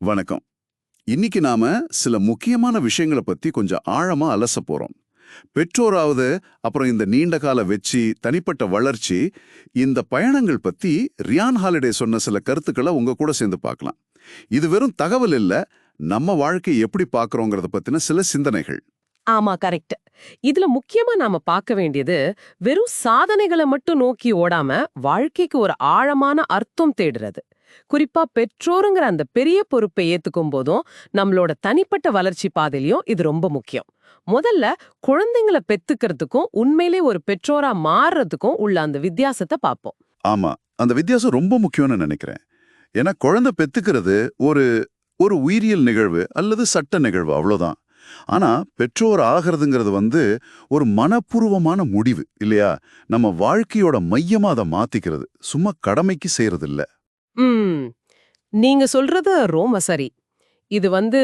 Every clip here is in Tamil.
வணக்கம். இன்னைக்கு நாம சில முக்கியமான விஷயங்களை பத்தி கொஞ்சம் ஆழமா அலச போறோம். பெற்றோராவது அப்புறம் இந்த நீண்ட கால வெற்றி தனிப்பட்ட வளர்ச்சி இந்த பயணங்கள் பத்தி ரியான் ஹாலிடே சொன்ன சில கருத்துக்களை உங்க கூட சேர்ந்து பார்க்கலாம். இது வெறும் தகவல் இல்ல நம்ம வாழ்க்கையை எப்படி பாக்குறோங்கிறத பத்தின சில சிந்தனைகள். ஆமா கரெக்ட். இதுல முக்கியமா நாம பார்க்க வேண்டியது வெறும் சாதனைகளை மட்டும் நோக்கி ஓடாம வாழ்க்கைக்கு ஒரு ஆழமான அர்த்தம் தேடுறது. குறிப்பா பெற்றோருங்கிற அந்த பெரிய பொறுப்பை ஏத்துக்கும் போதும் நம்மளோட தனிப்பட்ட வளர்ச்சி பாதையிலையும் இது ரொம்ப முக்கியம். முதல்ல குழந்தைங்களை பெத்துக்கிறதுக்கும் உண்மையிலே ஒரு பெற்றோரா மாறுறதுக்கும் உள்ள அந்த வித்தியாசத்தை பார்ப்போம். ஆமா அந்த வித்தியாசம் ரொம்ப முக்கியம்னு நினைக்கிறேன். ஏன்னா குழந்தை பெத்துக்கிறது ஒரு ஒரு உயிரியல் நிகழ்வு அல்லது சட்ட நிகழ்வு அவ்வளோதான் ஆனா பெற்றோர் ஆகிறதுங்கிறது வந்து ஒரு மனப்பூர்வமான முடிவு இல்லையா? நம்ம வாழ்க்கையோட மையமா அதை மாத்திக்கிறது. சும்மா கடமைக்கு செய்யறது ம். நீங்க சொல்றது ரொம்ப சரி. இது வந்து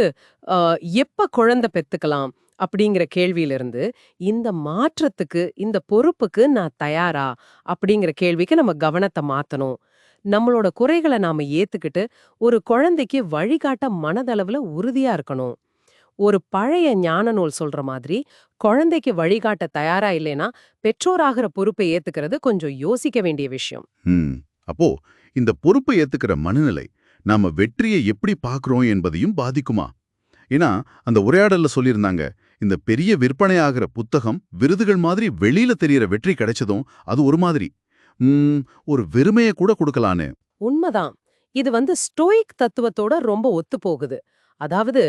எப்ப குழந்தை பெத்துக்கலாம் அப்படிங்கிற கேள்வியிலிருந்து இந்த மாற்றத்துக்கு இந்த பொறுப்புக்கு நான் தயாரா அப்படிங்கிற கேள்விக்கு நம்ம கவனத்தை மாத்தணும். நம்மளோட குறைகளை நாம ஏத்துக்கிட்டு ஒரு குழந்தைக்கு வழிகாட்ட மனதளவுல உறுதியா இருக்கணும். ஒரு பழைய ஞான நூல் சொல்ற மாதிரி குழந்தைக்கு வழிகாட்ட தயாரா இல்லைன்னா பெற்றோராகிற பொறுப்பை ஏத்துக்கிறது கொஞ்சம் யோசிக்க வேண்டிய விஷயம். ம். அப்போ இந்த பொறுப்பை ஏத்துக்கிற மனநிலை நாம வெற்றியை எப்படி பார்க்கறோம் என்பதையும் பாதிக்குமா? ஏன்னா அந்த உரையாடல்ல சொல்லியிருந்தாங்க இந்த பெரிய விற்பனையாகிற புத்தகம் விருதுகள் மாதிரி வெளியில தெரியற வெற்றி கிடைச்சதும் அது ஒரு மாதிரி. ஒரு வெறுமையை கூட கொடுக்கலான்னு. உண்மைதான். இது வந்து ஸ்டோயிக் தத்துவத்தோட ரொம்ப ஒத்து போகுது அதாவது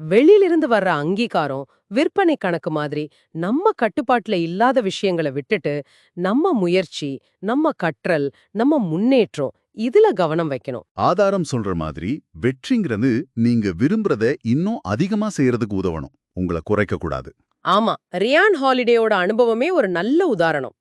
வெளியிலிருந்து வர்ற அங்கீகாரம் விற்பனை கணக்கு மாதிரி நம்ம கட்டுப்பாட்டுல இல்லாத விஷயங்களை விட்டுட்டு நம்ம முயற்சி நம்ம கற்றல் நம்ம முன்னேற்றம் இதுல கவனம் வைக்கணும். ஆதாரம் சொல்ற மாதிரி வெற்றிங்கிறது நீங்க விரும்புறத இன்னும் அதிகமா செய்யறதுக்கு உதவணும். உங்களை குறைக்க கூடாது ஆமா ரியான் ஹாலிடேயோட அனுபவமே ஒரு நல்ல உதாரணம்.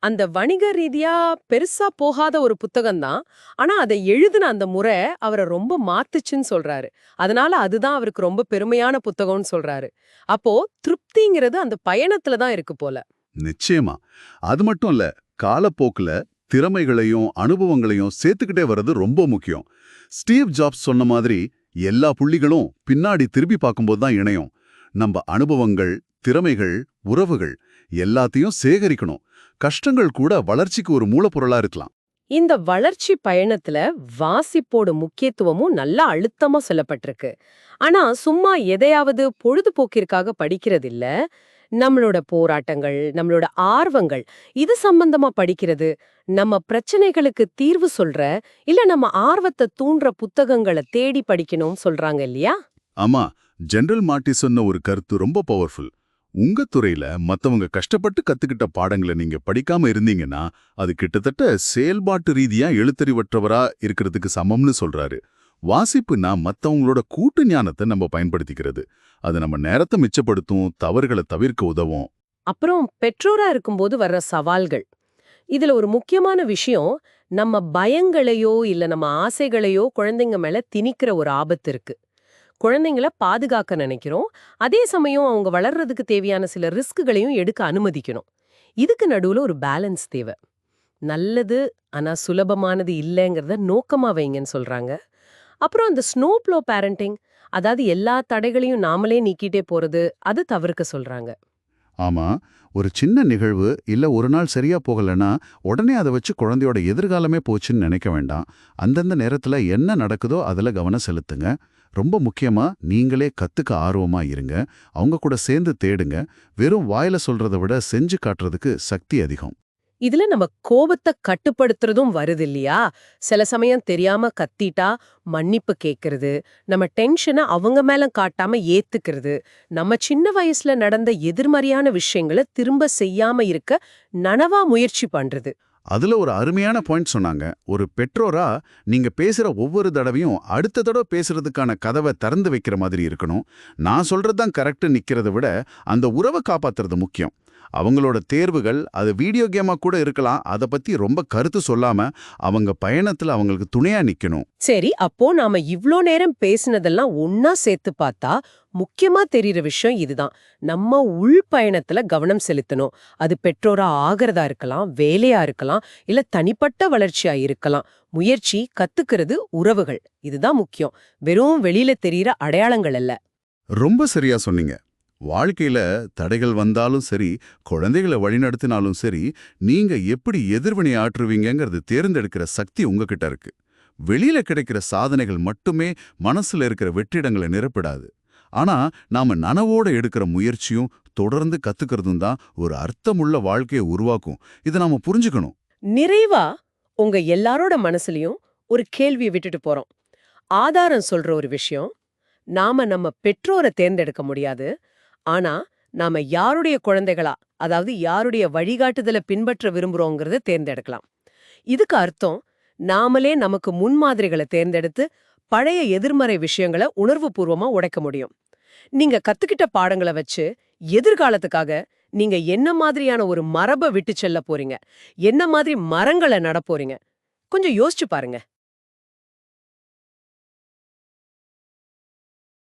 அந்த வணிக ரீதியா பெருசா போகாத ஒரு புத்தகம் தான் ஆனா அதை எழுதின அந்த முறை அவரை ரொம்ப மாத்துச்சுன்னு சொல்றாரு. அதனால அதுதான் அவருக்கு ரொம்ப பெருமையான புத்தகம்னு சொல்றாரு. அப்போ திருப்திங்கிறது அந்த பயணத்துல தான் இருக்கு போல. நிச்சயமா. அது மட்டும் இல்ல காலப்போக்குல திறமைகளையும் அனுபவங்களையும் சேர்த்துக்கிட்டே வர்றது ரொம்ப முக்கியம். ஸ்டீவ் ஜாப்ஸ் சொன்ன மாதிரி எல்லா புள்ளிகளும் பின்னாடி திரும்பி பார்க்கும்போது தான் இணையும். நம்ம அனுபவங்கள் திறமைகள் உறவுகள் எல்லாத்தையும் சேகரிக்கணும். கஷ்டங்கள் கூட வளர்ச்சிக்கு ஒரு மூலப்பொருளா இருக்கலாம். இந்த வளர்ச்சி பயணத்துல வாசிப்போட முக்கியத்துவமும் நல்லா அழுத்தமா சொல்லப்பட்டிருக்கு. ஆனா சும்மா எதையாவது பொழுதுபோக்கிற்காக படிக்கிறது இல்ல நம்மளோட போராட்டங்கள் நம்மளோட ஆர்வங்கள் இது சம்பந்தமா படிக்கிறது நம்ம பிரச்சனைகளுக்கு தீர்வு சொல்ற இல்ல நம்ம ஆர்வத்தை தூண்டுற புத்தகங்களை தேடி படிக்கணும்னு சொல்றாங்க இல்லையா? ஆமா ஜெனரல் மார்ட்டி சொன்ன ஒரு கருத்து ரொம்ப பவர்ஃபுல் உங்க துறையில மத்தவங்க கஷ்டப்பட்டு கத்துக்கிட்ட பாடங்களை நீங்க படிக்காம இருந்தீங்கன்னா அது கிட்டத்தட்ட செயல்பாட்டு ரீதியா எழுத்தறிவற்றவரா இருக்கிறதுக்கு சமம்னு சொல்றாரு. வாசிப்புனா மத்தவங்களோட கூட்டு ஞானத்தை நம்ம பயன்படுத்திக்கிறது. அது நம்ம நேரத்தை மிச்சப்படுத்தும் தவறுகளை தவிர்க்க உதவும். அப்புறம் பெற்றோரா இருக்கும்போது வர்ற சவால்கள். இதுல ஒரு முக்கியமான விஷயம் நம்ம பயங்களையோ இல்ல நம்ம ஆசைகளையோ குழந்தைங்க மேல திணிக்கிற ஒரு ஆபத்து இருக்கு. குழந்தைங்கள பாதுகாக்க நினைக்கிறோம். அதே சமயம் அவங்க வளர்றதுக்கு தேவையான சில ரிஸ்க்குகளையும் எடுக்க அனுமதிக்கணும். இதுக்கு நடுவுல ஒரு பேலன்ஸ் தேவை. நல்லது ஆனா சுலபமானது இல்லைங்கிறத நோக்கமா வைங்கன்னு சொல்றாங்க. அப்புறம் அந்த ஸ்னோ ப்ளோ பேரண்டிங் அதாவது எல்லா தடைகளையும் நாமளே நீக்கிட்டே போறது அது தவிர்க்க சொல்றாங்க. ஆமா ஒரு சின்ன நிகழ்வு இல்ல ஒரு நாள் சரியா போகலன்னா உடனே அதை வச்சு குழந்தையோட எதிர்காலமே போச்சுன்னு நினைக்க வேண்டாம். அந்தந்த நேரத்துல என்ன நடக்குதோ அதுல கவனம் செலுத்துங்க. ரொம்ப முக்கியமா நீங்களே கத்துக்க ஆர்வமா இருங்க. அவங்க கூட சேர்ந்து தேடுங்க. வெறும் வாயில சொல்றதை விட செஞ்சு காட்டுறதுக்கு சக்தி அதிகம். இதுல நம்ம கோபத்தை கட்டுப்படுத்துறதும் வருது இல்லையா? சில சமயம் தெரியாம கத்திட்டா மன்னிப்பு கேட்கறது நம்ம டென்ஷனை அவங்க மேல காட்டாம ஏத்துக்கிறது நம்ம சின்ன வயசுல நடந்த எதிர்மறையான விஷயங்களை திரும்ப செய்யாம இருக்க நனவா முயற்சி பண்றது. அதுல ஒரு அருமையான பாயிண்ட் சொன்னாங்க. ஒரு பெற்றோரா நீங்க பேசுற ஒவ்வொரு தடவையும் அடுத்த தடவை பேசுகிறதுக்கான கதவை திறந்து வைக்கிற மாதிரி இருக்கணும். நான் சொல்றது தான் கரெக்ட் நிற்கிறத விட அந்த உறவை காப்பாத்துறது முக்கியம். அவங்களோட தேர்வுகள் அது வீடியோ கேமா கூட இருக்கலாம். அதை பத்தி ரொம்ப கருத்து சொல்லாம அவங்க பயணத்துல அவங்களுக்கு துணையா நிக்கணும். சரி அப்போ நாம இவ்ளோ நேரம் பேசினதெல்லாம் ஒன்னா சேர்த்து பார்த்தா முக்கியமா தெரியற விஷயம் இதுதான். நம்ம உள் பயணத்துல கவனம் செலுத்தணும். அது பெற்றோரா ஆகிறதா இருக்கலாம் வேலையா இருக்கலாம் இல்ல தனிப்பட்ட வளர்ச்சியா இருக்கலாம். முயற்சி கத்துக்கிறது உறவுகள். இதுதான் முக்கியம். வெறும் வெளியில தெரியற அடையாளங்கள் அல்ல. ரொம்ப சரியா சொன்னீங்க. வாழ்க்கையில தடைகள் வந்தாலும் சரி குழந்தைகளை வழிநடத்தினாலும் சரி நீங்க எப்படி எதிர்வினை ஆற்றுவீங்கிறது தேர்ந்தெடுக்கிற சக்தி உங்ககிட்ட இருக்கு. வெளியில கிடைக்கிற சாதனைகள் மட்டுமே மனசுல இருக்கிற வெற்றிடங்களை நிரப்பிடாது. ஆனா நாம நனவோட எடுக்கிற முயற்சியும் தொடர்ந்து கத்துக்கிறதும் தான் ஒரு அர்த்தமுள்ள வாழ்க்கையை உருவாக்கும். இதை நாம புரிஞ்சுக்கணும். நிறைவா உங்க எல்லாரோட மனசுலயும் ஒரு கேள்வியை விட்டுட்டு போறோம். ஆதாரம் சொல்ற ஒரு விஷயம் நாம நம்ம பெற்றோரை தேர்ந்தெடுக்க முடியாது. ஆனா நாம யாருடைய குழந்தைகளா அதாவது யாருடைய வழிகாட்டுதலை பின்பற்ற விரும்புறோங்கிறத தேர்ந்தெடுக்கலாம். இதுக்கு அர்த்தம் நாமளே நமக்கு முன்மாதிரிகளை தேர்ந்தெடுத்து பழைய எதிர்மறை விஷயங்களை உணர்வுபூர்வமா உடைக்க முடியும். நீங்க கத்துக்கிட்ட பாடங்களை வச்சு எதிர்காலத்துக்காக நீங்க என்ன மாதிரியான ஒரு மரபை விட்டு செல்ல போறீங்க? என்ன மாதிரி மரங்களை நடப்போறீங்க கொஞ்சம் யோசிச்சு பாருங்க.